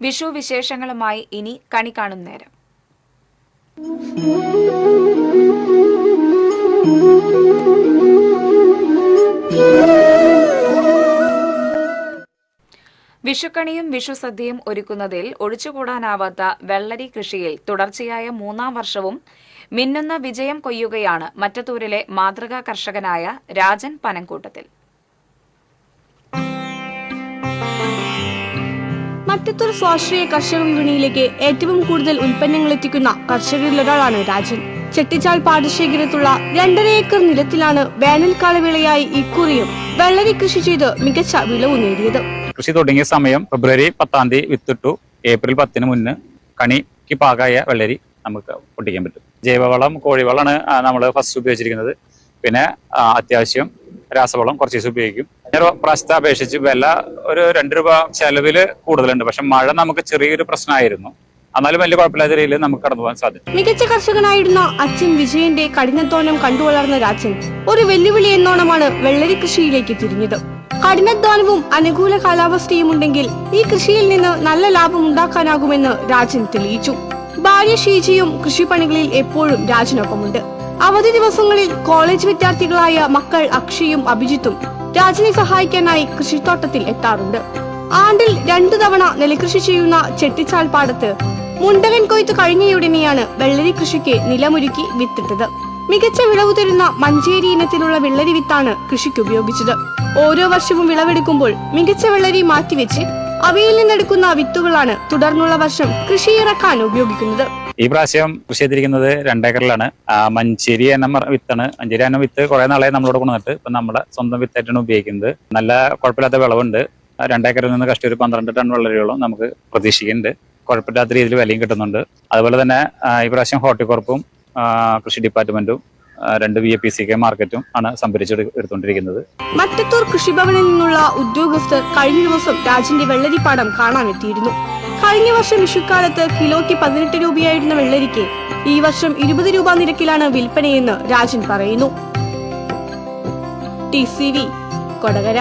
വിഷു വിശേഷങ്ങളുമായി ഇനി കണി കാണും നേരം. വിഷുക്കണിയും വിഷുസദ്യയും ഒരുക്കുന്നതിൽ ഒഴിച്ചുകൂടാനാവാത്ത വെള്ളരി കൃഷിയിൽ തുടർച്ചയായ മൂന്നാം വർഷവും മിന്നുന്ന വിജയം കൊയ്യുകയാണ് മറ്റത്തൂരിലെ മാതൃകാ കർഷകനായ രാജൻ പനങ്കൂട്ടത്തിൽ മറ്റത്തൊരു സ്വാശ്രയ കർഷക വിപണിയിലേക്ക് ഏറ്റവും കൂടുതൽ ഉൽപ്പന്നങ്ങൾ എത്തിക്കുന്ന കർഷകരിലൊരാളാണ് രാജൻ. ചെട്ടിച്ചാൽ പാടശേഖരത്തുള്ള രണ്ടര ഏക്കർ നിലത്തിലാണ് വേനൽക്കാല വിളയായി ഇക്കുറിയും വെള്ളരി കൃഷി ചെയ്ത് മികച്ച വിളവ് നേടിയത്. കൃഷി തുടങ്ങിയ സമയം ഫെബ്രുവരി പത്താം തീയതി വിത്തിട്ടു. ഏപ്രിൽ പത്തിന് മുന്ന് കണിക്ക് പാകായ വെള്ളരി നമുക്ക് പൊട്ടിക്കാൻ പറ്റും. ജൈവവളം കോഴിവളമാണ് നമ്മൾ ഫസ്റ്റ് ഉപയോഗിച്ചിരിക്കുന്നത്. പിന്നെ അത്യാവശ്യം രാസവളം കുറച്ച് ദിവസം ഉപയോഗിക്കും. പ്രാവശ്യത്തെ അപേക്ഷിച്ച് വില ഒരു രണ്ട് രൂപ ചെലവിൽ കൂടുതലുണ്ട്. പക്ഷെ മഴ നമുക്ക് ചെറിയൊരു പ്രശ്നമായിരുന്നു. എന്നാലും വലിയ കുഴപ്പമില്ലാത്ത രീതിയിൽ നമുക്ക് കടന്നു പോകാൻ സാധിക്കും മികച്ച കർഷകനായിരുന്ന അച്ഛൻ വിജയന്റെ കഠിനാധ്വാനം കണ്ടുവളർന്ന രാജൻ ഒരു വെല്ലുവിളി എന്നോണമാണ് വെള്ളരി കൃഷിയിലേക്ക് തിരിഞ്ഞത്. കഠിനാധ്വാനവും അനുകൂല കാലാവസ്ഥയും ഉണ്ടെങ്കിൽ ഈ കൃഷിയിൽ നിന്ന് നല്ല ലാഭം ഉണ്ടാക്കാനാകുമെന്ന് രാജൻ തെളിയിച്ചു. ഭാര്യ ഷീജയും കൃഷിപ്പണികളിൽ എപ്പോഴും രാജനൊപ്പമുണ്ട്. അവധി ദിവസങ്ങളിൽ കോളേജ് വിദ്യാർത്ഥികളായ മക്കൾ അക്ഷയും അഭിജിത്തും രാജനെ സഹായിക്കാനായി കൃഷിത്തോട്ടത്തിൽ എത്താറുണ്ട്. ആണ്ടിൽ രണ്ടു തവണ നെൽകൃഷി ചെയ്യുന്ന ചെട്ടിച്ചാൽ പാടത്ത് മുണ്ടകൻ കൊയ്ത്ത് കഴിഞ്ഞയുടനെയാണ് വെള്ളരി കൃഷിക്ക് നിലമൊരുക്കി വിത്തിട്ടത്. മികച്ച വിളവ് തരുന്ന മഞ്ചേരി ഇനത്തിലുള്ള വെള്ളരി വിത്താണ് കൃഷിക്ക് ഉപയോഗിച്ചത്. ഓരോ വർഷവും വിളവെടുക്കുമ്പോൾ മികച്ച വെള്ളരി മാറ്റിവെച്ച് അവയിൽ നിന്നെടുക്കുന്ന വിത്തുകളാണ് തുടർന്നുള്ള വർഷം കൃഷിയിറക്കാൻ ഉപയോഗിക്കുന്നത്. ഈ പ്രാവശ്യം കൃഷി ചെയ്തിരിക്കുന്നത് രണ്ടേക്കറിലാണ് മഞ്ചേരി എന്ന വിത്താണ്. മഞ്ചേരി എന്ന വിത്ത് കുറെ നാളെ നമ്മളോട് കൊണ്ടുവന്നിട്ട്. ഇപ്പൊ നമ്മുടെ സ്വന്തം വിത്തായിട്ടാണ് ഉപയോഗിക്കുന്നത്. നല്ല കുഴപ്പമില്ലാത്ത വിളവുണ്ട്. രണ്ടേക്കറിൽ നിന്ന് കഷ്ടി ഒരു പന്ത്രണ്ട് ടൺ വെള്ളരിയോളം നമുക്ക് പ്രതീക്ഷിക്കുന്നുണ്ട്. കുഴപ്പമില്ലാത്ത രീതിയിൽ വിലയും കിട്ടുന്നുണ്ട്. അതുപോലെ തന്നെ ഈ പ്രാവശ്യം ഹോർട്ടിക്കോർപ്പും കൃഷി ഡിപ്പാർട്ട്മെന്റും രണ്ട് V A P C K മാർക്കറ്റും ആണ് സംഭരിച്ചെടുത്തുകൊണ്ടിരിക്കുന്നത് മറ്റത്തൂർ കൃഷിഭവനിൽ നിന്നുള്ള ഉദ്യോഗസ്ഥർ കഴിഞ്ഞ ദിവസം രാജിന്റെ വെള്ളരിപ്പാടം കാണാനെത്തിയിരുന്നു. കഴിഞ്ഞ വർഷം വിഷുക്കാലത്ത് കിലോയ്ക്ക് പതിനെട്ട് രൂപയായിരുന്ന വെള്ളരിക്ക് ഈ വർഷം ഇരുപത് രൂപ നിരക്കിലാണ് വിൽപ്പനയെന്ന് രാജൻ പറയുന്നു. കൊടകര.